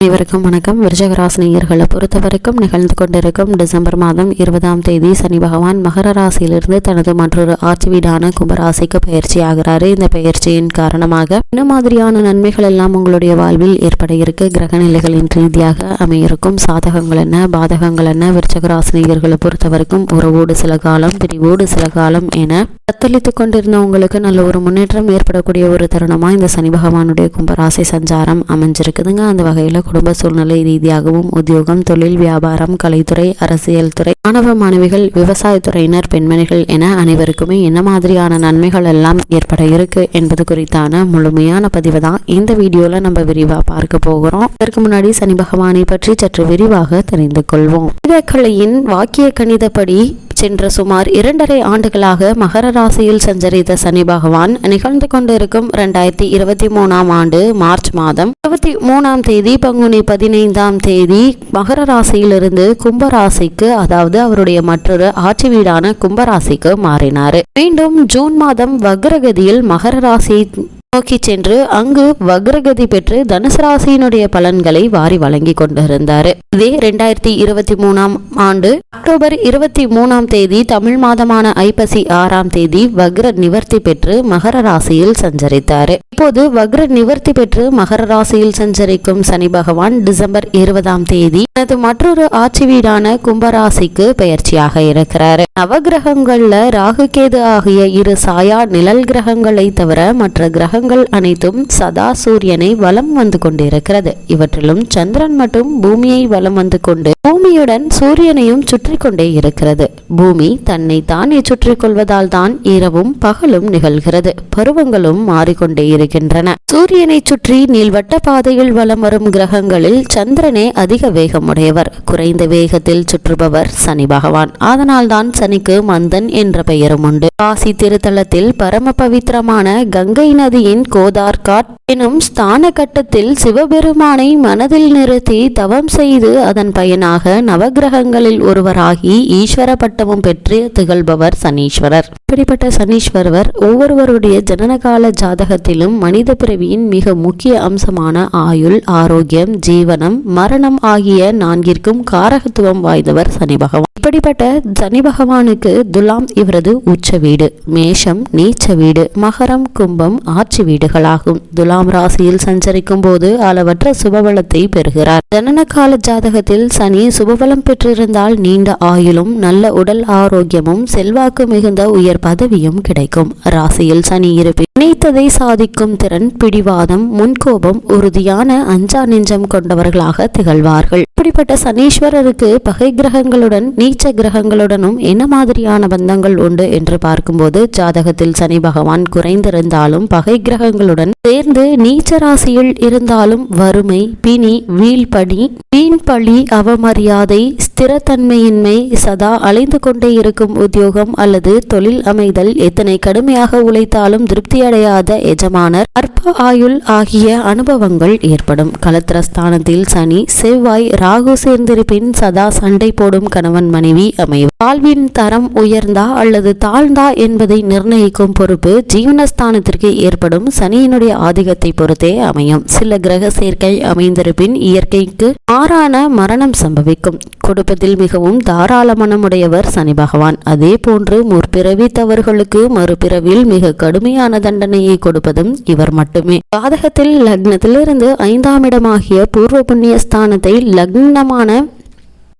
அனைவருக்கும் வணக்கம். விருச்சகராசினியர்களை பொறுத்த வரைக்கும் நிகழ்ந்து கொண்டிருக்கும் டிசம்பர் மாதம் இருபதாம் தேதி சனி பகவான் மகர ராசியிலிருந்து தனது மற்றொரு ஆட்சி வீடான கும்பராசிக்கு பயிற்சி ஆகிறாரு. இந்த பயிற்சியின் காரணமாக என்ன மாதிரியான நன்மைகள் எல்லாம் உங்களுடைய வாழ்வில் ஏற்பட இருக்கு? கிரக நிலைகளின் ரீதியாக அமையிருக்கும் சாதகங்கள் என்ன? பாதகங்கள் என்ன? விருச்சகராசினியர்களை பொறுத்த வரைக்கும் உறவோடு சில காலம் பிரிவோடு சில காலம் என தத்தளித்து கொண்டிருந்த உங்களுக்கு நல்ல ஒரு முன்னேற்றம் ஏற்படக்கூடிய ஒரு தருணமா இந்த சனி பகவானுடைய கும்பராசி சஞ்சாரம் அமைஞ்சிருக்குதுங்க. அந்த வகையில் குடும்ப சூழ்நிலை ரீதியாகவும் உத்தியோகம் தொழில் வியாபாரம் கலைத்துறை அரசியல் துறை மாணவ மாணவிகள் விவசாயத்துறையினர் பெண்மணிகள் என அனைவருக்குமே என்ன மாதிரியான நன்மைகள் எல்லாம் ஏற்பட இருக்கு என்பது குறித்தான முழுமையான பதிவு தான். இந்த வீடியோல நம்ம விரிவா பார்க்க போகிறோம். இதற்கு முன்னாடி சனி பகவானை பற்றி சற்று விரிவாக தெரிந்து கொள்வோம். கலையின் வாக்கிய கணிதப்படி சென்ற சுமார் இரண்டரை ஆண்டுகளாக மகர ராசியில் சஞ்சரித்த சனி பகவான் நிகழ்ந்து கொண்டிருக்கும் இரண்டாயிரத்தி இருபத்தி மூணாம் ஆண்டு மார்ச் மாதம். இருபத்தி மூணாம் தேதி பங்குனி பதினைந்தாம் தேதி மகர ராசியிலிருந்து கும்பராசிக்கு அதாவது அவருடைய மற்றொரு ஆட்சி வீடான கும்பராசிக்கு மாறினார். மீண்டும் ஜூன் மாதம் வக்ரகதியில் மகர ராசி நோக்கி சென்று அங்கு வக்ரகதி பெற்று தனுசு ராசியினுடைய பலன்களை வாரி வழங்கி கொண்டிருந்தார். இதே ரெண்டாயிரத்தி இருபத்தி மூணாம் ஆண்டு அக்டோபர் இருபத்தி மூணாம் தேதி தமிழ் மாதமான ஐப்பசி ஆறாம் தேதி வக்ர நிவர்த்தி பெற்று மகர ராசியில் சஞ்சரித்தார். இப்போது வக்ர நிவர்த்தி பெற்று மகர ராசியில் சஞ்சரிக்கும் சனி பகவான் டிசம்பர் இருபதாம் தேதி தனது மற்றொரு ஆட்சி வீடான கும்பராசிக்கு பயிற்சியாக இருக்கிறார். நவகிரகங்கள்ல ராகு கேது ஆகிய இரு சாயா நிழல் கிரகங்களை தவிர மற்ற கிரக கிரகங்கள் அனைத்தும் சதா சூரியனை வலம் வந்து கொண்டிருக்கிறது. இவற்றிலும் சந்திரன் மட்டும் பூமியை வலம் வந்து கொண்டு பூமியுடன் சூரியனையும் சுற்றி கொண்டே இருக்கிறது. பூமி தன்னை தானே சுற்றி கொள்வதால் தான் இரவும் பகலும் நிகழ்கிறது. பருவங்களும் மாறிக்கொண்டே இருக்கின்றன. சூரியனை சுற்றி நீள்வட்ட பாதையில் வலம் வரும் கிரகங்களில் சந்திரனே அதிக வேகமுடையவர். குறைந்த வேகத்தில் சுற்றுபவர் சனி பகவான். அதனால்தான் சனிக்கு மந்தன் என்ற பெயரும் உண்டு. காசி திருத்தலத்தில் பரம பவித்திரமான கங்கை நதி நதியின் கோதார்காட் எனும் ஸ்தான கட்டத்தில் சிவபெருமானை மனதில் நிறுத்தி தவம் செய்து அதன் பயனாக நவகிரகங்களில் ஒருவராகி ஈஸ்வர பட்டமும் பெற்று திகழ்பவர் சனீஸ்வரர். இப்படிப்பட்ட சனீஸ்வரர் ஒவ்வொருவருடைய ஜனனகால ஜாதகத்திலும் மனித பிறவியின் மிக முக்கிய அம்சமான ஆயுள் ஆரோக்கியம் ஜீவனம் மரணம் ஆகிய நான்கிற்கும் காரகத்துவம் வாய்ந்தவர் சனி பகவான். இப்படிப்பட்ட சனி பகவானுக்கு துலாம் இவரது உச்ச வீடு மேஷம் நீச்ச வீடு மகரம் கும்பம் ஆட்சி வீடுகளாகும். துலாம் ராசியில் சஞ்சரிக்கும் போது அளவற்ற சுபபலத்தை பெறுகிறார். ஜனன கால ஜாதகத்தில் சனி சுபபலம் பெற்றிருந்தால் நீண்ட ஆயுளும் நல்ல உடல் ஆரோக்கியமும் செல்வாக்கு மிகுந்த உயர் பதவியும் கிடைக்கும். ராசியில் சனி இருப்பின் நினைத்ததை சாதிக்கும் திறன் பிடிவாதம் முன்கோபம் உறுதியான அஞ்சா நெஞ்சம் கொண்டவர்களாக திகழ்வார்கள். இப்படிப்பட்ட சனீஸ்வரருக்கு பகை கிரகங்களுடன் நீச்ச கிரகங்களுடனும் என்ன மாதிரியான பந்தங்கள் உண்டு என்று பார்க்கும்போது ஜாதகத்தில் சனி பகவான் குறைந்திருந்தாலும் பகை கிரகங்களுடன் சேர்ந்து நீச்ச ராசியில் இருந்தாலும் வறுமை பிணி வீழ்படி வீண்பழி அவமரியாதை ஸ்திரத்தன்மையின்மை சதா அலைந்து கொண்டே இருக்கும் உத்தியோகம் அல்லது தொழில் அமைதல் எத்தனை கடுமையாக உழைத்தாலும் திருப்தியடையாத எஜமானர் அற்ப ஆயுள் ஆகிய அனுபவங்கள் ஏற்படும். கலத்திரஸ்தானத்தில் சனி செவ்வாய் ராகு சேர்ந்திருப்பின் சதா சண்டை போடும் கணவன் மனைவி அமையும் வாழ்வின் தரம் உயர்ந்தா அல்லது தாழ்ந்தா என்பதை நிர்ணயிக்கும் பொறுப்பு ஜீவனஸ்தானத்திற்கு ஏற்படும். சனியினுடைய ஆதிக்கத்தை பொறுத்தே அமையும். சில கிரக சேர்க்கை அமைந்திருப்பின் இயற்கைக்கு மாறான மரணம் சம்பவிக்கும். கொடுப்பதில் மிகவும் தாராள மனமுடையவர் சனி பகவான். அதே போன்று முற்பிறவி தவறுகளுக்கு மறுபிறவில் மிக கடுமையான தண்டனையை கொடுப்பதும் இவர் மட்டுமே. பாதகத்தில் லக்னத்திலிருந்து ஐந்தாம் இடமாகிய பூர்வ புண்ணிய ஸ்தானத்தை லக்னமான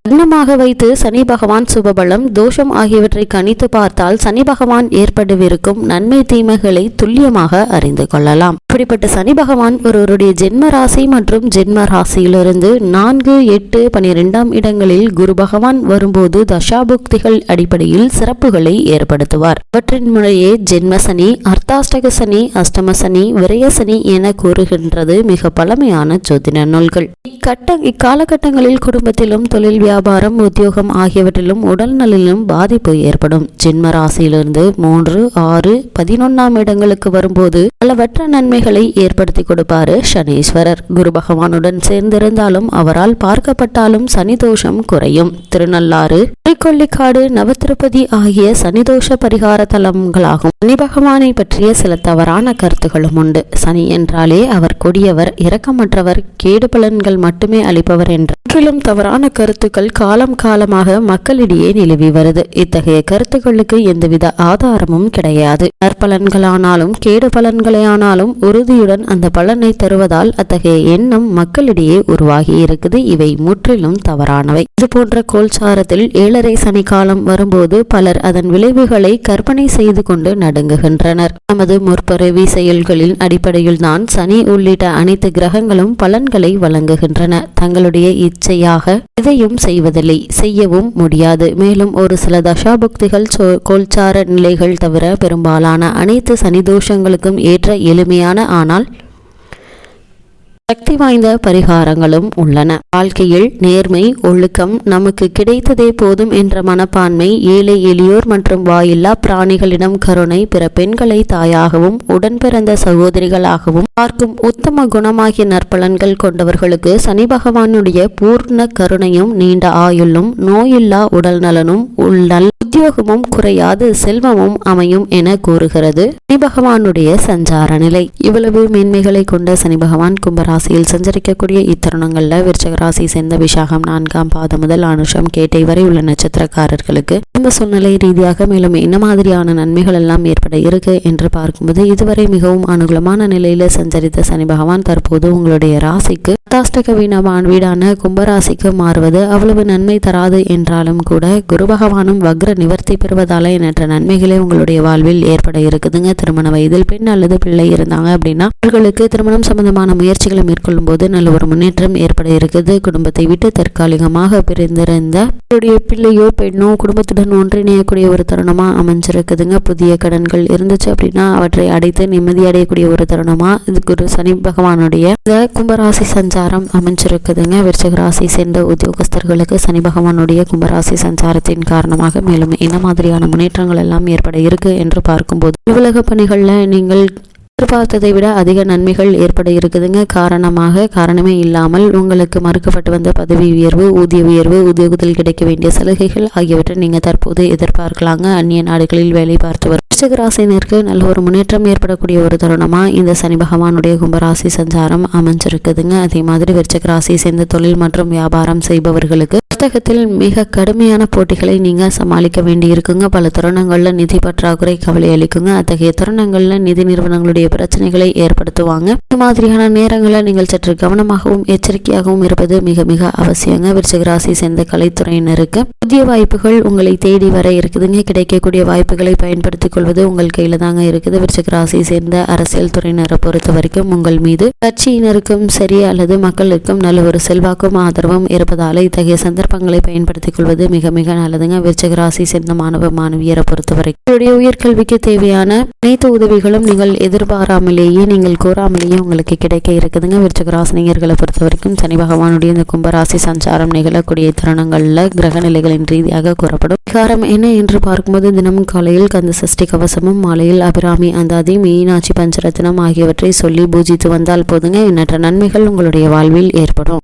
அன்னமாக வைத்து சனி பகவான் சுபபலம் தோஷம் ஆகியவற்றை கணித்து பார்த்தால் சனி பகவான் ஏற்படவிருக்கும் நன்மை தீமைகளை துல்லியமாக அறிந்து கொள்ளலாம். இப்படிப்பட்ட சனி பகவான் ஒருவருடைய ஜென்ம ராசி மற்றும் ஜென்ம ராசியிலிருந்து நான்கு எட்டு பனிரெண்டாம் இடங்களில் குரு பகவான் வரும்போது தசாபுக்திகள் அடிப்படையில் சிறப்புகளை ஏற்படுத்துவார். அவற்றின் முறையே ஜென்ம சனி அர்த்தாஷ்டக சனி அஷ்டம சனி விரய சனி என கூறுகின்றது மிக பழமையான ஜோதிட நூல்கள். இக்கட்ட இக்காலகட்டங்களில் குடும்பத்திலும் தொழில் வியாபாரம் வியாபாரம் உத்தியோகம் ஆகியவற்றிலும் உடல் நலிலும் பாதிப்பு ஏற்படும். ஜென்ம ராசியிலிருந்து மூன்று ஆறு பதினொன்னாம் இடங்களுக்கு வரும்போது பலவற்ற நன்மைகளை ஏற்படுத்தி கொடுப்பாரு சனீஸ்வரர். குரு பகவானுடன் சேர்ந்திருந்தாலும் அவரால் பார்க்கப்பட்டாலும் சனிதோஷம் குறையும். திருநள்ளாறு திருக்கொள்ளிக்காடு நவத்திருப்பதி ஆகிய சனிதோஷ பரிகார தலங்களாகும். சனி பகவானை பற்றிய சில தவறான கருத்துகளும் உண்டு. சனி என்றாலே அவர் கொடியவர் இரக்கமற்றவர் கேடு பலன்கள் மட்டுமே அளிப்பவர் என்ற முற்றிலும் தவறான கருத்துக்கள் காலம் காலமாக மக்களிடையே நிலவி வருது. இத்தகைய கருத்துக்களுக்கு எந்தவித ஆதாரமும் கிடையாது. நற்பலன்களானாலும் கேடு பலன்களையானாலும் உறுதியுடன் அந்த பலனை தருவதால் அத்தகைய எண்ணம் மக்களிடையே உருவாகி இருக்குது. இவை முற்றிலும் தவறானவை. இது போன்ற கோல்சாரத்தில் ஏழரை சனி காலம் வரும்போது பலர் அதன் விளைவுகளை கற்பனை செய்து கொண்டு நடுங்குகின்றனர். நமது முற்பிறவி செயல்களின் அடிப்படையில் தான் சனி உள்ளிட்ட அனைத்து கிரகங்களும் பலன்களை வழங்குகின்றன. தங்களுடைய இச்சையாக எதையும் செய்வதில்லை. செய்யவும் முடியாது. மேலும் ஒரு சில தசாபக்திகள் கோல்சார நிலைகள் தவிர பெரும்பாலான அனைத்து சனிதோஷங்களுக்கும் ஏற்ற எளிமையான ஆனால் சக்தி வாய்ந்த பரிகாரங்களும் உள்ளன. வாழ்க்கையில் நேர்மை ஒழுக்கம் நமக்கு கிடைத்ததே போதும் என்ற மனப்பான்மை ஏழை எளியோர் மற்றும் வாயில்லா பிராணிகளிடம் கருணை பிற பெண்களை தாயாகவும் உடன் பிறந்த சகோதரிகளாகவும் பார்க்கும் உத்தம குணமாகிய நற்பலன்கள் கொண்டவர்களுக்கு சனி பகவானுடைய பூர்ண கருணையும் நீண்ட ஆயுளும் நோயில்லா உடல் நலனும் உள்நல் உத்தியோகமும் குறையாது செல்வமும் அமையும் என கூறுகிறது. சனி பகவானுடைய சஞ்சார நிலை. இவ்வளவு மேன்மைகளை கொண்ட சனி பகவான் கும்பரா ராசியில் சஞ்சரிக்கக்கூடிய இத்தருணங்களில் விருச்சக ராசி சேர்ந்த விசாகம் நான்காம் பாதம் முதல் அனுஷம் கேட்டை வரை உள்ள நட்சத்திரக்காரர்களுக்கு குடும்ப சூழ்நிலை ரீதியாக மேலும் என்ன மாதிரியான நன்மைகள் எல்லாம் ஏற்பட இருக்கு என்று பார்க்கும்போது இதுவரை மிகவும் அனுகூலமான நிலையில் சஞ்சரித்த சனி பகவான் தற்போது உங்களுடைய ராசிக்கு அத்தாஷ்டக வீணவான் வீடான கும்பராசிக்கு மாறுவது அவ்வளவு நன்மை தராது என்றாலும் கூட குரு பகவானும் வக்ர நிவர்த்தி பெறுவதால எண்ணற்ற நன்மைகளே உங்களுடைய வாழ்வில் ஏற்பட இருக்குதுங்க. திருமண வயதில் பெண் அல்லது பிள்ளை இருந்தாங்க அப்படின்னா அவர்களுக்கு திருமணம் சம்பந்தமான முயற்சிகளை மேற்கொள்ளும் போது நல்ல ஒரு முன்னேற்றம் ஏற்பட இருக்குது. குடும்பத்தை விட்டு தற்காலிகமாக பிரிந்திருந்த பிள்ளையோ பெண்ணோ குடும்பத்துடன் ஒன்றிணையக்கூடிய ஒரு தருணமா அமைஞ்சிருக்குதுங்க. புதிய கடன்கள் இருந்துச்சு அப்படின்னா அவற்றை அடைத்து நிம்மதி அடையக்கூடிய ஒரு தருணமா இது குரு சனி பகவானுடைய இந்த கும்பராசி சஞ்சாரம் அமைஞ்சிருக்குதுங்க. விருச்சக ராசி சேர்ந்த உத்தியோகஸ்தர்களுக்கு சனி பகவானுடைய கும்பராசி சஞ்சாரத்தின் காரணமாக மேலும் என்ன மாதிரியான முன்னேற்றங்கள் எல்லாம் ஏற்பட இருக்கு என்று பார்க்கும்போது அலுவலக பணிகள்ல நீங்கள் எதிர்பார்த்ததை விட அதிக நன்மைகள் ஏற்பட இருக்குதுங்க. காரணமாக காரணமே இல்லாமல் உங்களுக்கு மறுக்கப்பட்டு வந்த பதவி உயர்வு ஊதிய உயர்வு உத்தியோகத்தில் கிடைக்க வேண்டிய சலுகைகள் ஆகியவற்றை நீங்கள் தற்போது எதிர்பார்க்கலாங்க. அந்நிய நாடுகளில் வேலை பார்த்து வரும் ராசினருக்கு நல்ல ஒரு முன்னேற்றம் ஏற்படக்கூடிய ஒரு தருணமா இந்த சனி பகவானுடைய கும்பராசி சஞ்சாரம் அமைஞ்சிருக்குதுங்க. அதே மாதிரி விருச்சக சேர்ந்த தொழில் மற்றும் வியாபாரம் செய்பவர்களுக்கு புத்தகத்தில் மிக கடுமையான போட்டிகளை நீங்கள் சமாளிக்க வேண்டி இருக்குங்க பல தருணங்களில் நிதி பற்றாக்குறை கவலை அளிக்குங்க. அத்தகைய தருணங்களில் நிதி நிறுவனங்களுடைய பிரச்சனைகளை ஏற்படுத்துவாங்க. இந்த மாதிரியான நேரங்களில் நீங்கள் சற்று கவனமாகவும் எச்சரிக்கையாகவும் இருப்பது மிக மிக அவசியங்க. விருச்சகராசி சேர்ந்த கலைத்துறையினருக்கு புதிய வாய்ப்புகள் உங்களை தேடி வர இருக்குதுங்க. கிடைக்கக்கூடிய வாய்ப்புகளை பயன்படுத்திக் கொள்வது உங்கள் கையில் தாங்க இருக்குது. விருச்சகராசி சேர்ந்த அரசியல் துறையினரை பொறுத்த வரைக்கும் உங்கள் மீது கட்சியினருக்கும் சரி அல்லது மக்களுக்கும் நல்ல ஒரு செல்வாக்கும் ஆதரவும் இருப்பதால் இத்தகைய சந்தர்ப்பங்களை பயன்படுத்திக் கொள்வது மிக மிக நல்லதுங்க. விருச்சிகராசி சேர்ந்த மாணவ மாணவியரை பொறுத்தவரை உங்களுடைய உயர்கல்விக்கு தேவையான அனைத்து உதவிகளும் நீங்கள் எதிர்பாராமலேயே நீங்கள் கூறாமலேயே உங்களுக்கு கிடைக்க இருக்குதுங்க. விருச்சக ராசினியர்களை பொறுத்த வரைக்கும் சனி பகவானுடைய இந்த கும்பராசி சஞ்சாரம் நிகழக்கூடிய தருணங்களில் கிரக நிலைகளின் ரீதியாக கூறப்படும். விகாரம் என்ன என்று பார்க்கும்போது தினமும் காலையில் கந்த சஷ்டி கவசமும் மாலையில் அபிராமி அந்தாதி மீனாட்சி பஞ்சரத்னம் ஆகியவற்றை சொல்லி பூஜித்து வந்தால் போதுங்க. எண்ணற்ற நன்மைகள் உங்களுடைய வாழ்வில் ஏற்படும்.